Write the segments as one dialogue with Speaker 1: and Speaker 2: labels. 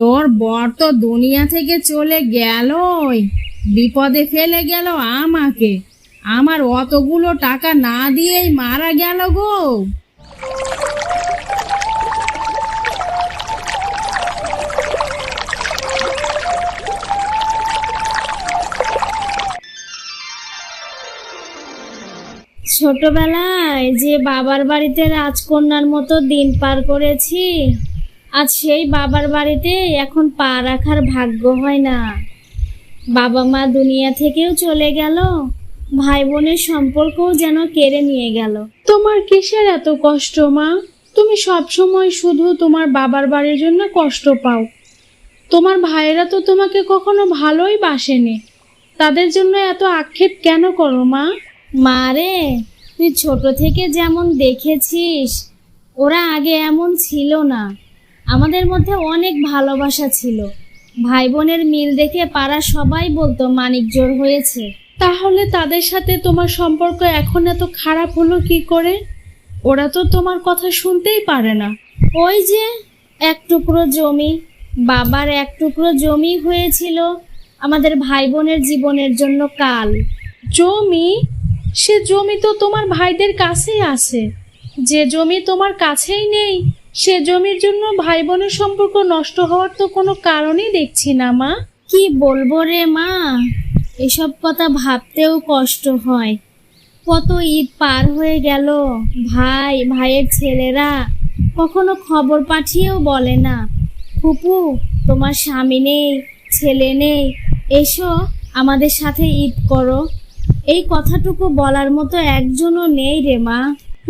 Speaker 1: তোর বর তো দুনিয়া থেকে চলে গেলই। বিপদে ফেলে গেল আমাকে। আমার অতগুলো টাকা না দিয়েই মারা গেল গো।
Speaker 2: ছোটবেলায় যে বাবার বাড়িতে রাজকন্যার মতো দিন পার করেছি আজ সেই বাবার বাড়িতে এখন পা রাখার ভাগ্য হয় না। বাবা মা দুনিয়া থেকেও চলে গেল ভাই বোনের সম্পর্কও যেন কেড়ে নিয়ে গেল।
Speaker 3: তোমার কিসের এত কষ্ট মা? তুমি সব সময় শুধু তোমার বাবার বাড়ির জন্য কষ্ট পাও। তোমার ভাইয়েরা তো তোমাকে কখনো ভালোই বাসেনি। তাদের জন্য এত আক্ষেপ কেন করো মা?
Speaker 2: মা রে তুই ছোট থেকে যেমন দেখেছিস ওরা আগে এমন ছিল না। আমাদের মধ্যে অনেক ভালোবাসা ছিল। ভাই বোনের মিল দেখে পাড়া সবাই বলতো মানিক জোর হয়েছে।
Speaker 3: তাহলে তাদের সাথে তোমার সম্পর্ক এখন এত খারাপ হলো কি করে? ওরা তো তোমার কথা শুনতেই পারে না।
Speaker 2: ওই যে এক টুকরো জমি বাবার এক টুকরো জমি হয়েছিল আমাদের ভাই বোনের জীবনের জন্য কাল।
Speaker 3: জমি? সে জমি তো তোমার ভাইদের কাছেই আছে। যে জমি তোমার কাছেই নেই সে জমির জন্য ভাই বোনের সম্পর্ক নষ্ট হওয়ার তো কোনো কারণই দেখছি না, মা।
Speaker 2: কি বলব রে, মা? এসব কথা ভাবতেও কষ্ট হয়। কত ঈদ পার হয়ে গেল। ভাই, ভাইয়ের ছেলেরা কখনো খবর পাঠিয়েও বলে না। ফুপু, তোমার স্বামী নেই, ছেলে নেই, এসো আমাদের সাথে ঈদ করো। এই কথাটুকু বলার মতো একজনও নেই রে, মা।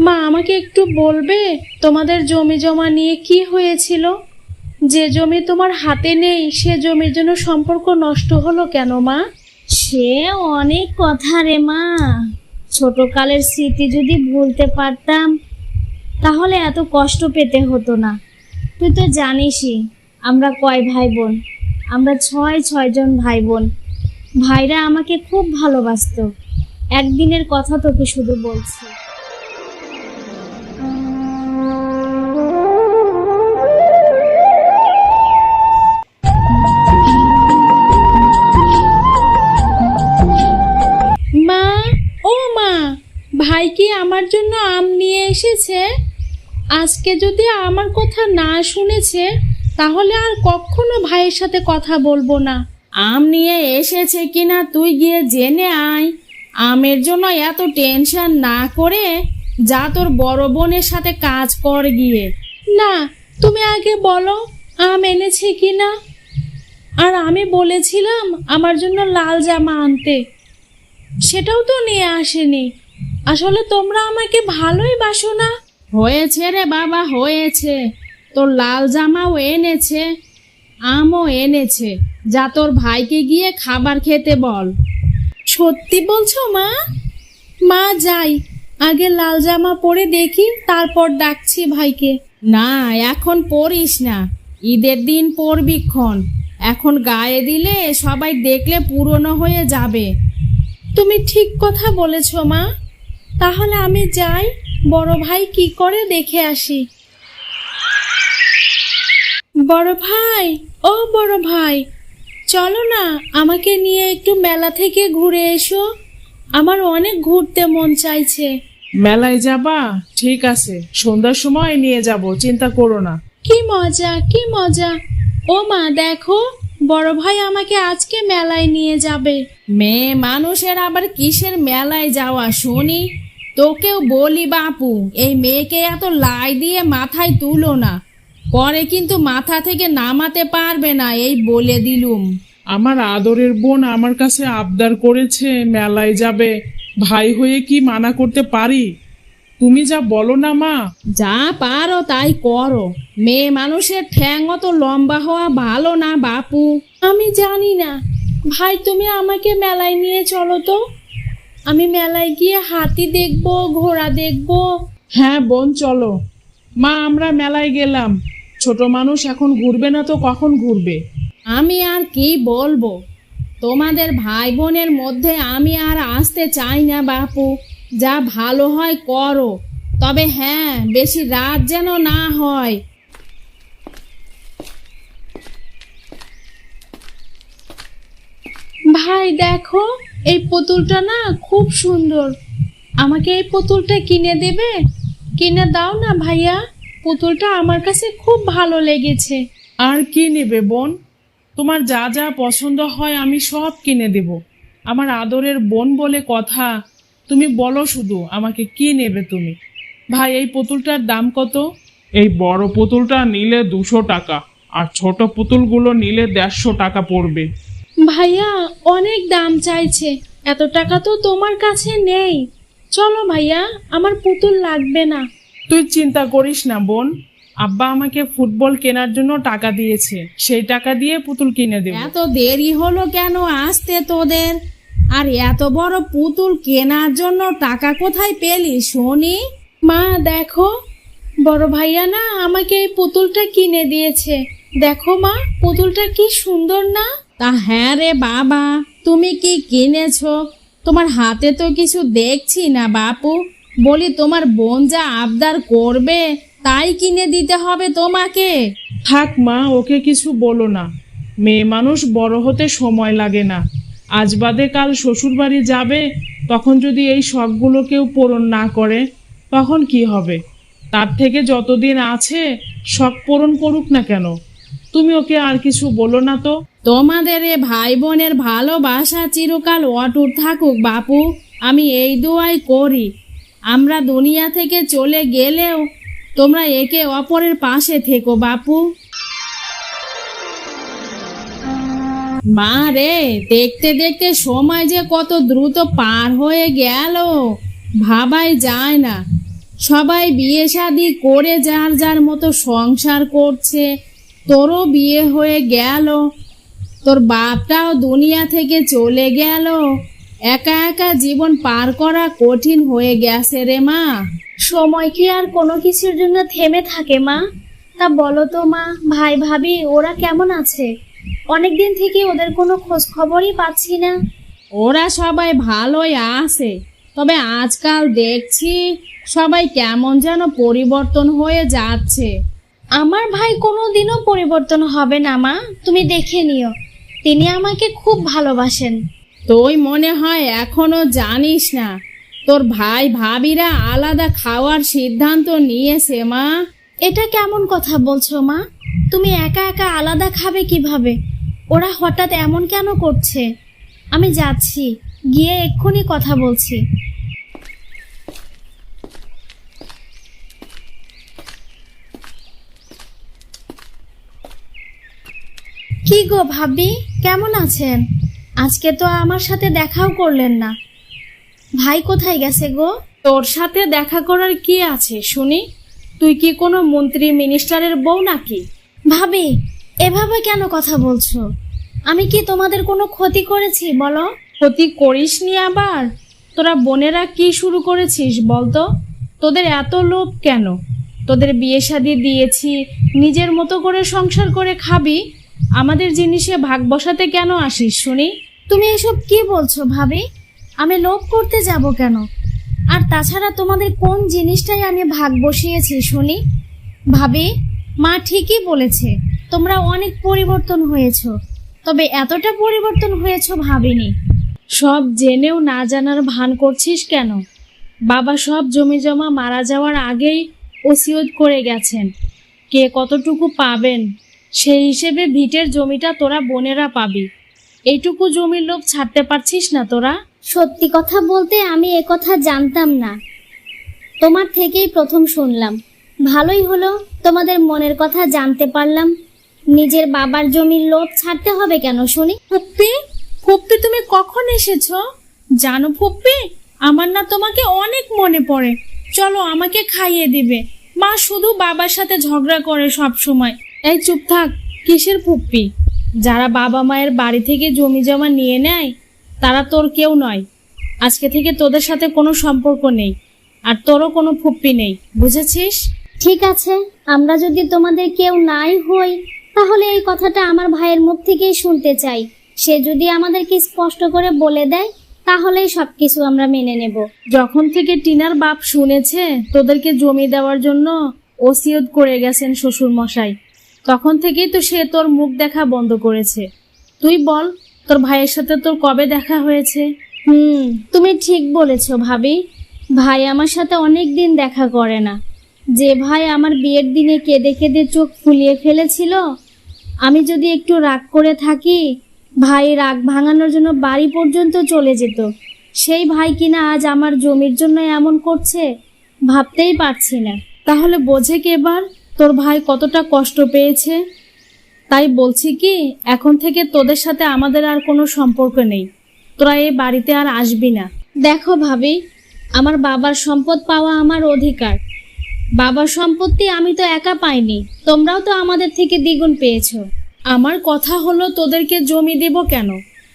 Speaker 3: মা, আমাকে একটু বলবে তোমাদের জমি জমা নিয়ে কি হয়েছিল? যে জমি তোমার হাতে নেই, সে জমির জন্য সম্পর্ক নষ্ট হলো কেন মা?
Speaker 2: সে অনেক কথা রে মা। ছোটকালের স্মৃতি যদি ভুলতে পারতাম, তাহলে এত কষ্ট পেতে হতো না। তুই তো জানিসই, আমরা কয় ভাই বোন আমরা ছয়, ছয়জন ভাই বোন ভাইরা আমাকে খুব ভালোবাসতো। একদিনের কথা তোকে শুধু বলছি।
Speaker 3: জন্য আম নিয়ে এসেছে। আজকে যদি আমার কথা না শুনেছে, তাহলে আর কখনো ভাইয়ের সাথে কথা বলব না।
Speaker 1: আম নিয়ে এসেছে কিনা তুই গিয়ে জেনে আয়। আমের জন্য এত টেনশন না করে যা তোর বড় বোনের সাথে কাজ কর গিয়ে।
Speaker 3: না, তুমি আগে বলো, আম এনেছে কি না আর আমি বলেছিলাম আমার জন্য লাল জামা আনতে। সেটাও তো নিয়ে আসেনি। আসলে তোমরা আমাকে ভালোই বাসো না।
Speaker 1: হয়েছে রে বাবা হয়েছে। তোর লাল জামাও এনেছে আমও এনেছে। যা তোর ভাইকে গিয়ে খাবার খেতে বল।
Speaker 3: সত্যি বলছো মা? মা যাই আগে লাল জামা পরে দেখি তারপর ডাকছি ভাইকে।
Speaker 1: না এখন পরিস না। ঈদের দিন পরবিক্ষণ এখন গায়ে দিলে সবাই দেখলে পুরনো হয়ে যাবে।
Speaker 3: তুমি ঠিক কথা বলেছ মা। তাহলে আমি যাই বড় ভাই কি করে দেখে আসি? বড় ভাই ও বড় ভাই চলো না আমাকে নিয়ে একটু মেলা থেকে ঘুরে এসো। আমার অনেক ঘুরতে মন চাইছে।
Speaker 4: মেলায় যাবা? ঠিক আছে সন্ধ্যার সময় নিয়ে যাব চিন্তা করো না।
Speaker 3: কি মজা কি মজা। ও মা দেখো বড় ভাই আমাকে আজকে মেলায় নিয়ে যাবে।
Speaker 1: মেয়ে মানুষের আবার কিসের মেলায় যাওয়া শুনি? তোকেও বলি বাপু এই মেয়েকে এত লাই দিয়ে মাথায় তুলো না। পরে কিন্তু মাথা থেকে নামাতে পারবে না এই বলে দিলুম।
Speaker 4: আমার আদরের বোন আমার কাছে আবদার করেছে মেলায় যাবে। ভাই হয়ে কি মানা করতে পারি? তুমি যা বলো না মা।
Speaker 1: যা পারো তাই করো। মেয়ে মানুষের ঠ্যাং অত লম্বা হওয়া ভালো না বাপু।
Speaker 3: আমি জানি না। ভাই তুমি আমাকে মেলায় নিয়ে চলো তো। আমি মেলায় গিয়ে হাতি দেখব ঘোড়া দেখব।
Speaker 4: হ্যাঁ বোন চলো। মা আমরা মেলায় গেলাম। ছোট মানুষ এখন ঘুরবে না তো কখন ঘুরবে?
Speaker 1: আমি আর কি বলব? তোমাদের ভাই বোনের মধ্যে আমি আর আসতে চাই না বাপু। যা ভালো হয় করো। তবে হ্যাঁ বেশি রাত যেন না হয়।
Speaker 5: ভাই দেখো এই পুতুলটা না খুব সুন্দর। আমাকে এই পুতুলটা কিনে দেবে? কিনে দাও না ভাইয়া। পুতুলটা আমার কাছে খুব ভালো লেগেছে।
Speaker 4: আর কি নেবে বোন? তোমার যা যা পছন্দ হয় আমি সব কিনে দেব। আমার আদরের বোন বলে কথা। তুমি বলো শুধু আমাকে কি নেবে তুমি। ভাই এই পুতুলটার দাম কত?
Speaker 6: এই বড় পুতুলটা নিলে দুশো টাকা আর ছোট পুতুলগুলো নিলে দেড়শো টাকা পড়বে।
Speaker 5: ভাইয়া অনেক দাম চাইছে। এত টাকা তো তোমার কাছে নেই। চলো ভাইয়া আমার পুতুল লাগবে না।
Speaker 4: তুই চিন্তা করিস না বোন। আব্বা আমাকে ফুটবল কেনার জন্য টাকা দিয়েছে। সেই টাকা দিয়ে পুতুল কিনে দেব।
Speaker 1: এত দেরি হলো কেন আসতে তোদের? আর এত বড় পুতুল কেনার জন্য টাকা কোথায় পেলি শুনি
Speaker 5: মা দেখো। বড় ভাইয়া না আমাকে এই পুতুলটা কিনে দিয়েছে। দেখো মা পুতুলটা কি সুন্দর না?
Speaker 1: তা হ্যাঁ রে বাবা, তুমি কি কিনেছো? তোমার হাতে তো কিছু দেখছি না বাপু। বলি তোমার বোন যা আবদার করবে, তাই কিনে দিতে হবে তোমাকে।
Speaker 4: থাক মা, ওকে কিছু বলো না। মেয়ে মানুষ বড় হতে সময় লাগে না। আজ বাদে কাল শ্বশুর বাড়ি যাবে, তখন যদি এই শখগুলো কেউ পূরণ না করে, তখন কি হবে? তার থেকে যতদিন আছে, শখ পূরণ করুক না কেন। তুমি ওকে আর কিছু বলো না তো।
Speaker 1: তোমাদের এ ভাই বোনের ভালোবাসা চিরকাল অটুট থাকুক, বাপু। আমি এই দোয়াই করি। আমরা দুনিয়া থেকে চলে গেলেও তোমরা একে অপরের পাশে থেকো, বাপু। মা রে, দেখতে দেখতে সময় যে কত দ্রুত পার হয়ে গেল, ভাবাই যায় না। সবাই বিয়ে শাদি করে যার যার মতো সংসার করছে, তোরও বিয়ে হয়ে গেল। তোর বাপটাও দুনিয়া থেকে চলে গেল। একা একা জীবন পার করা কঠিন হয়ে গেছে রে মা।
Speaker 3: সময় কি আর কোনো কিছুর জন্য থেমে থাকে মা? তা বলো তো মা ভাই ভাবি ওরা কেমন আছে? অনেকদিন থেকে ওদের কোনো খোঁজ খবরই পাচ্ছি না।
Speaker 1: ওরা সবাই ভালোই আছে তবে আজকাল দেখছি সবাই কেমন যেন পরিবর্তন হয়ে যাচ্ছে।
Speaker 3: আমার ভাই কোনো দিনও পরিবর্তন হবে না মা তুমি দেখে নিও। তিনি আমাকে খুব ভালোবাসেন।
Speaker 1: তুই মনে হয় এখনও জানিস না তোর ভাই ভাবিরা আলাদা খাওয়ার সিদ্ধান্ত নিয়েছে মা।
Speaker 3: এটা কেমন কথা বলছো মা? তুমি একা একা আলাদা খাবে কীভাবে? ওরা হঠাৎ এমন কেন করছে? আমি যাচ্ছি গিয়ে এক্ষুনি কথা বলছি। কি গো ভাবি? কেমন আছেন? আজকে তো আমার সাথে দেখাও করলেন না। ভাই কোথায় গেছে গো?
Speaker 5: তোর সাথে দেখা করার কি আছে শুনি? তুই কি কোনো মন্ত্রী মিনিস্টারের বউ নাকি?
Speaker 3: ভাবি এভাবে কেন কথা বলছো? আমি কি তোমাদের কোনো ক্ষতি করেছি বলো?
Speaker 5: ক্ষতি করিসনি আবার? তোরা বোনেরা কি শুরু করেছিস বলতো? তোদের এত লোভ কেন? তোদের বিয়ে শাদি দিয়েছি নিজের মতো করে সংসার করে খাবি? আমাদের জিনিসে ভাগ বসাতে কেন আসিস শুনি?
Speaker 3: তুমি এসব কি বলছো ভাবি? আমি লোভ করতে যাব কেন? আর তাছাড়া তোমাদের কোন জিনিসটাই আমি ভাগ বসিয়েছি শুনি? ভাবি মা ঠিকই বলেছে তোমরা অনেক পরিবর্তন হয়েছ। তবে এতটা পরিবর্তন হয়েছো ভাবিনি।
Speaker 5: সব জেনেও না জানার ভান করছিস কেন? বাবা সব জমি জমা মারা যাওয়ার আগেই ওসিয়ত করে গেছেন। কে কতটুকু পাবেন সেই হিসেবে ভিটের জমিটা তোরা বোনেরা পাবি। এইটুকু জমির লোভ ছাড়তে পারছিস না তোরা?
Speaker 3: সত্যি কথা বলতে আমি কথা জানতাম না। তোমার থেকেই প্রথম শুনলাম। ভালোই হলো তোমাদের মনের কথা জানতে পারলাম। নিজের বাবার জমির লোভ ছাড়তে হবে কেন শুনি?
Speaker 5: ফুপ্পি ফুপ্পি তুমি কখন এসেছ? জানো ফুপ্পি আমার না তোমাকে অনেক মনে পড়ে। চলো আমাকে খাইয়ে দিবে। মা শুধু বাবার সাথে ঝগড়া করে সব সময় এই চুপ থাক কিসের ফুপ্পি? যারা বাবা মায়ের বাড়ি থেকে জমি জমা নিয়ে নেয় তারা তোর কেউ নয়। আজকে থেকে তোদের সাথে কোনো সম্পর্ক নেই আর তোরও কোনো ফুপ্পি নেই বুঝেছিস?
Speaker 3: ঠিক আছে আমরা যদি তোমাদের কেউ নাই হই তাহলে এই কথাটা আমার ভাইয়ের মুখ থেকেই শুনতে চাই। সে যদি আমাদেরকে স্পষ্ট করে বলে দেয় তাহলেই সবকিছু আমরা মেনে নেব।
Speaker 5: যখন থেকে টিনার বাপ শুনেছে তোদেরকে জমি দেওয়ার জন্য ওসিয়ত করে গেছেন শ্বশুর মশাই তখন থেকেই তো সে তোর মুখ দেখা বন্ধ করেছে। তুই বল, তোর ভাইয়ের সাথে তোর কবে দেখা হয়েছে?
Speaker 3: হুম, তুমি ঠিক বলেছ ভাবি। ভাই আমার সাথে অনেক দিন দেখা করে না। যে ভাই আমার বিয়ের দিনে কেঁদে কেঁদে চোখ ফুলিয়ে ফেলেছিল, আমি যদি একটু রাগ করে থাকি ভাই রাগ ভাঙানোর জন্য বাড়ি পর্যন্ত চলে যেত। সেই ভাই কিনা আজ আমার জমির জন্য এমন করছে, ভাবতেই পারছি না।
Speaker 5: তাহলে বোঝে কি এবার? তোর ভাই কতটা কষ্ট পেয়েছে? তাই বলছি কি এখন থেকে তোদের সাথে আমাদের আর কোনো সম্পর্ক নেই। তোরা এই বাড়িতে আর আসবি না।
Speaker 3: দেখো ভাবি আমার বাবার সম্পদ পাওয়া আমার অধিকার। বাবার সম্পত্তি আমি তো একা পাইনি তোমরাও তো আমাদের থেকে দ্বিগুণ পেয়েছ।
Speaker 5: আমার কথা হলো তোদেরকে জমি দেব কেন?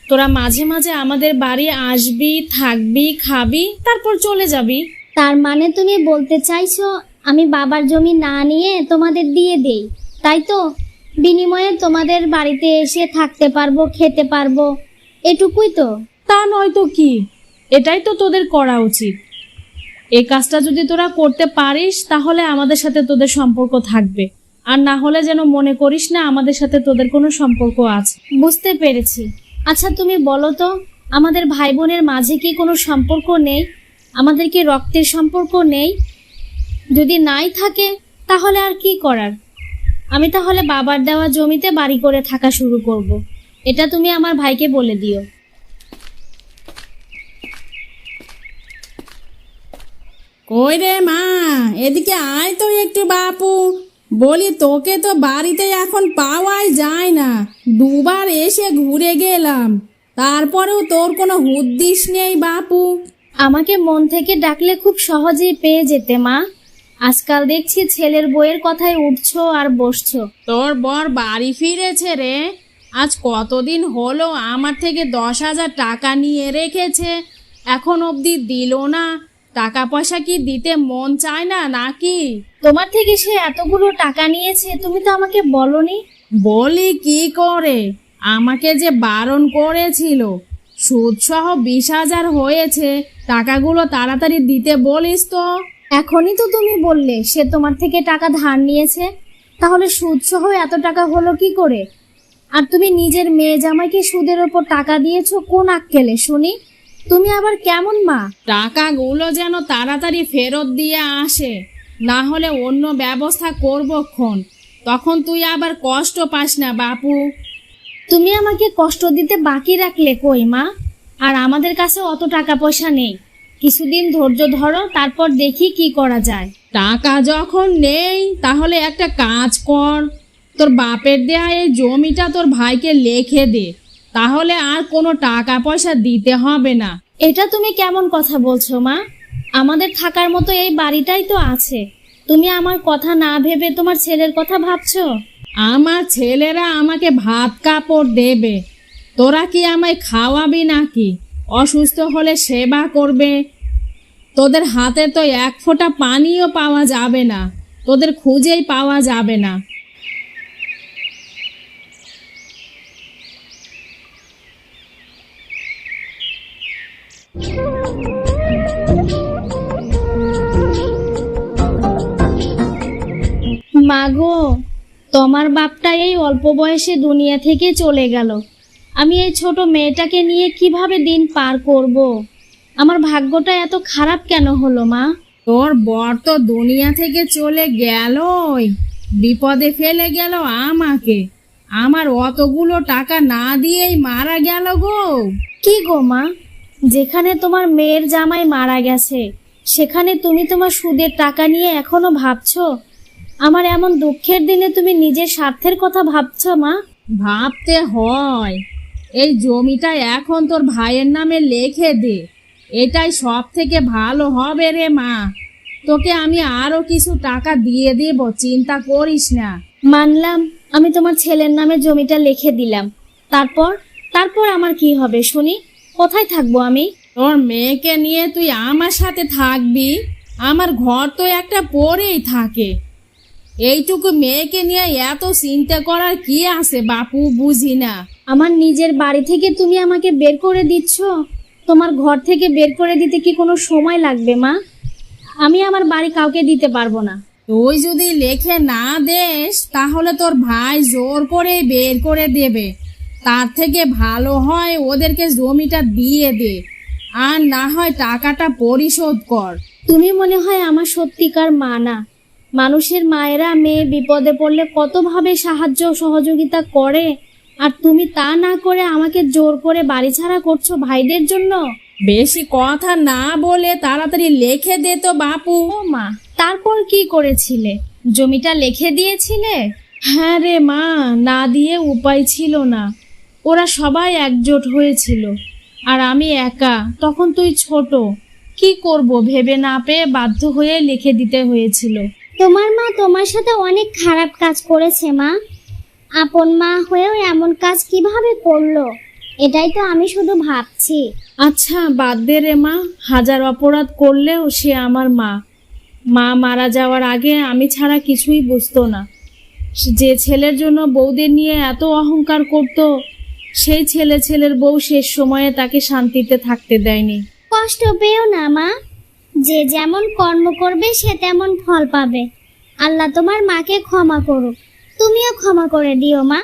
Speaker 5: তোরা মাঝে মাঝে আমাদের বাড়ি আসবি থাকবি খাবি তারপর চলে যাবি।
Speaker 3: তার মানে তুমি বলতে চাইছো আমি বাবার জমি না নিয়ে তোমাদের দিয়ে দেই তাই তো? বিনিময়ে তোমাদের বাড়িতে এসে থাকতে পারব খেতে পারব এটুকুই তো।
Speaker 5: তা নয় তো কি? এটাই তো তোদের করা উচিত। এই কাজটা যদি তোরা করতে পারিস তাহলে আমাদের সাথে তোদের সম্পর্ক থাকবে। আর না হলে যেন মনে করিস না আমাদের সাথে তোদের কোনো সম্পর্ক আছে।
Speaker 3: বুঝতে পেরেছি। আচ্ছা তুমি বলো তো আমাদের ভাই বোনের মাঝে কি কোনো সম্পর্ক নেই? আমাদের কি রক্তের সম্পর্ক নেই? যদি নাই থাকে তাহলে আর কি করার? আমি তাহলে বাবার দেওয়া জমিতে বাড়ি করে থাকা শুরু করব। এটা তুমি আমার ভাইকে বলে দিও।
Speaker 1: কই রে মা? এদিকে আয় তো একটু বাপু। বলি তোকে তো বাড়িতে এখন পাওয়াই যায় না। দুবার এসে ঘুরে গেলাম। তারপরেও তোর কোনো হুদ্দিস নেই বাপু।
Speaker 3: আমাকে মন থেকে ডাকলে খুব সহজেই পেয়ে যেতে মা। আজকাল দেখছি ছেলের বইয়ের কথায় উঠছো আর বসছো।
Speaker 1: তোর বর বাড়ি ফিরেছে রে। আজ কতদিন হলো আমার থেকে দশ হাজার টাকা নিয়ে রেখেছে। এখন অবধি দিল না। টাকা পয়সা কি দিতে মন চায় না নাকি?
Speaker 3: তোমার থেকে সে এতগুলো টাকা নিয়েছে তুমি তো আমাকে বলনি?
Speaker 1: বলি কি করে? আমাকে যে বারণ করেছিল সুদ সহ বিশ হাজার হয়েছে টাকাগুলো তাড়াতাড়ি দিতে বলিস তো?
Speaker 3: এখনই তো তুমি বললে সে তোমার থেকে টাকা ধার নিয়েছে। তাহলে সুদ সহ এত টাকা হলো কি করে? আর তুমি নিজের মেয়ে জামাইকে সুদের ওপর টাকা দিয়েছ কোন আক্কেলে শুনি? তুমি আবার কেমন মা?
Speaker 1: টাকাগুলো যেন তাড়াতাড়ি ফেরত দিয়ে আসে না হলে অন্য ব্যবস্থা করব ক্ষণ। তখন তুই আবার কষ্ট পাস না বাপু।
Speaker 3: তুমি আমাকে কষ্ট দিতে বাকি রাখলে কই মা? আর আমাদের কাছে অত টাকা পয়সা নেই। কিছুদিন ধৈর্য ধরো তারপর দেখি কি করা যায়।
Speaker 1: টাকা যখন নেই তাহলে একটা কাজ কর। তোর বাপের দেয়া এই জমিটা তোর ভাইকে লেখে দে। তাহলে আর কোনো টাকা পয়সা দিতে হবে না।
Speaker 3: এটা তুমি কেমন কথা বলছো মা? আমাদের থাকার মতো এই বাড়িটাই তো আছে। তুমি আমার কথা না ভেবে তোমার ছেলের কথা ভাবছ?
Speaker 1: আমার ছেলেরা আমাকে ভাত কাপড় দেবে। তোরা কি আমায় খাওয়াবি নাকি? অসুস্থ হলে সেবা করবে। তোদের হাতে তো এক ফোঁটা পানিও পাওয়া যাবে না। তোদের খুঁজেই পাওয়া যাবে না।
Speaker 3: মাগো তোমার বাপটা এই অল্প বয়সে দুনিয়া থেকে চলে গেল। আমি এই ছোট মেয়েটাকে নিয়ে কীভাবে দিন পার করব। আমার ভাগ্যটা এত খারাপ কেন হলো মা?
Speaker 1: তোর বর তো দুনিয়া থেকে চলে গেলই। বিপদে ফেলে গেল আমাকে। আমার অতগুলো টাকা না দিয়েই মারা গেল গো।
Speaker 3: কি গো মা? যেখানে তোমার মেয়ের জামাই মারা গেছে সেখানে তুমি তোমার সুদের টাকা নিয়ে এখনও ভাবছ? আমার এমন দুঃখের দিনে তুমি নিজের স্বার্থের কথা ভাবছ মা?
Speaker 1: ভাবতে হয়। এই জমিটা এখন তোর ভাইয়ের নামে লেখে দে। এটাই সব থেকে ভালো হবে রে মা। তোকে আমি আরও কিছু টাকা দিয়ে দেব চিন্তা করিস না।
Speaker 3: মানলাম আমি তোমার ছেলের নামে জমিটা লিখে দিলাম। তারপর তারপর আমার কি হবে শুনি? কোথায় থাকব আমি?
Speaker 1: তোর মেয়েকে নিয়ে তুই আমার সাথে থাকবি? আমার ঘর তো একটা পরেই থাকে। এইটুকু মেয়েকে নিয়ে এত চিন্তা করার কি আছে বাপু বুঝি না।
Speaker 3: আমার নিজের বাড়ি থেকে তুমি আমাকে বের করে দিচ্ছ? তোমার ঘর থেকে বের করে দিতে কি কোনো সময় লাগবে মা? আমি আমার বাড়ি কাউকে দিতে পারব না।
Speaker 1: তুই যদি লেখে না দেস তাহলে তোর ভাই জোর করে বের করে দেবে।
Speaker 7: তার থেকে ভালো হয় ওদেরকে জমিটা দিয়ে দে আর না হয় টাকাটা পরিশোধ কর।
Speaker 8: তুমি মনে হয় আমার সত্যিকার মা না। মানুষের মায়েরা মেয়ে বিপদে পড়লে কতভাবে সাহায্য সহযোগিতা করে? আর তুমি তা না করে আমাকে জোর করে বাড়ি ছাড়া করছ ভাইদের জন্য?
Speaker 7: বেশি কথা না বলে তাড়াতাড়ি লিখে দে তো বাপু।
Speaker 8: ও মা তারপর কি করেছিলে? জমিটা লিখে দিয়েছিলে?
Speaker 3: হ্যাঁ রে মা না দিয়ে উপায় ছিল না। ওরা সবাই একজোট হয়েছিল। আর আমি একা তখন তুই ছোট। কি করব ভেবে না পেয়ে বাধ্য হয়ে লিখে দিতে হয়েছিল।
Speaker 9: তোমার মা তোমার সাথে অনেক খারাপ কাজ করেছে মা। আপন মা হয়েও এমন কাজ কীভাবে করল? এটাই তো আমি শুধু ভাবছি।
Speaker 3: আচ্ছা বাদ দে রে মা। হাজার অপরাধ করলেও সে আমার মা। মা মারা যাওয়ার আগে আমি ছাড়া কিছুই বুঝতো না। যে ছেলের জন্য বউদের নিয়ে এত অহংকার করত সেই ছেলে ছেলের বউ শেষ সময়ে তাকে শান্তিতে থাকতে দেয়নি।
Speaker 9: কষ্ট পেও না মা। যে যেমন কর্ম করবে সে তেমন ফল পাবে। আল্লাহ তোমার মাকে ক্ষমা করুক। তুমিও ক্ষমা করে দিও মা।